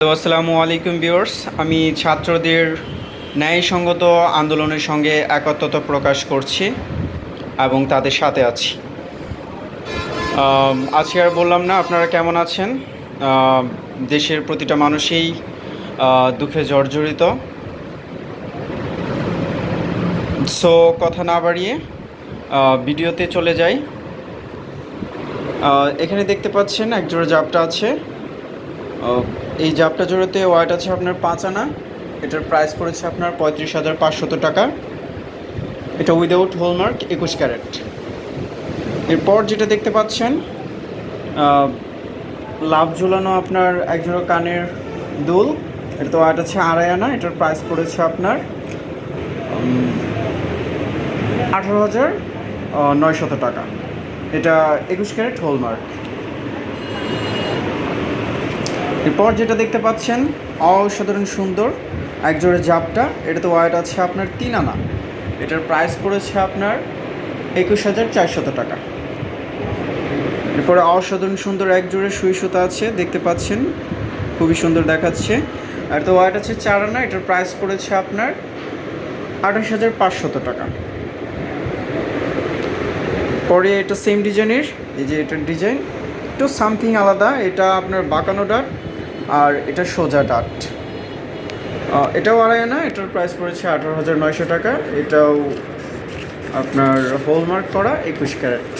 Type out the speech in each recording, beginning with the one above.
আসসালামু আলাইকুম ভিউয়ার্স, আমি ছাত্রদের ন্যায়সঙ্গত আন্দোলনের সঙ্গে একাত্মতা প্রকাশ করছি এবং তাদের সাথে আছি। আজকে আর বললাম না, আপনারা কেমন আছেন? দেশের প্রতিটা মানুষই দুঃখে জর্জরিত। সো, কথা না বাড়িয়ে ভিডিওতে চলে যাই। এখানে দেখতে পাচ্ছেন, একজোড়া জাপটা আছে। এই জাপটা জোড়াতে ওয়াট আছে আপনার পাঁচ আনা। এটার প্রাইস পড়েছে আপনার পঁয়ত্রিশ হাজার পাঁচশত টাকা। এটা উইদাউট হলমার্ক একুশ ক্যারেট এরপর যেটা দেখতে পাচ্ছেন লাভ ঝুলানো আপনার একজোড়া কানের দুল। এটা তো ওয়াট আছে আড়াই আনা, এটার প্রাইস পড়েছে আপনার আঠারো হাজার নয়শত টাকা। এটা একুশ ক্যারেট হলমার্ক এরপর যেটা দেখতে পাচ্ছেন, অসাধারণ সুন্দর, একজোড়ে জাপটা এটা তো ওয়াইট আছে আপনার তিন আনা। এটার প্রাইস পড়েছে আপনার একুশ হাজার চারশত টাকা। এরপরে অসাধারণ সুন্দর এক জোড়ে সুই সুতা আছে, দেখতে পাচ্ছেন, খুবই সুন্দর দেখাচ্ছে। আর তো ওয়াইট আছে চার আনা, এটার প্রাইস পড়েছে আপনার আঠাশ হাজার পাঁচশত টাকা। পরে এটা সেম ডিজাইনের এই যে এটার ডিজাইন একটু সামথিং আলাদা, এটা আপনার বাঁকানো ডাট আর এটা সোজা ডাট। এটাও আড়াই না এটার প্রাইস পড়েছে আঠারো হাজার নয়শো টাকা। এটাও আপনার হোলমার্ক করা একুশ ক্যারেট।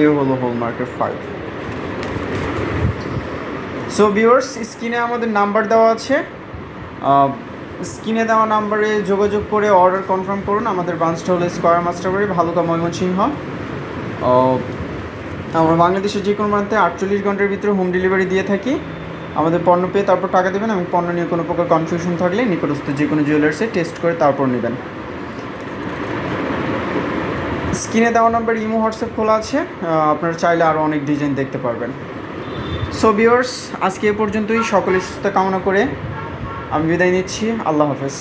এ হলো হোলমার্কের ফাইভ সো ভিউয়ার্স স্ক্রিনে আমাদের নাম্বার দেওয়া আছে। স্ক্রিনে দেওয়া নাম্বারে যোগাযোগ করে অর্ডার কনফার্ম করুন। আমাদের ব্রাঞ্চটা হলো স্কোয়ার মাস্টারবাড়ি, ভালুকা ময়মনসিংহ। আমরা বাংলাদেশের যে কোনো প্রান্তে আটচল্লিশ ঘণ্টার ভিতরে হোম ডেলিভারি দিয়ে থাকি। আমাদের পণ্য পেয়ে তারপর টাকা দেবেন এবং পণ্য নিয়ে কোনো প্রকার কনফিউশন থাকলে নিকটস্থ যে কোনো জুয়েলার্সে টেস্ট করে তারপর নেবেন। স্ক্রিনে দেওয়া নম্বর ইমো হোয়াটসঅ্যাপ খোলা আছে। আপনারা চাইলে আরও অনেক ডিজাইন দেখতে পারবেন। সো বিয়ার্স আজকে এ পর্যন্তই। সকলের সুস্থ কামনা করে আমি বিদায় নিচ্ছি। আল্লাহ হাফেজ।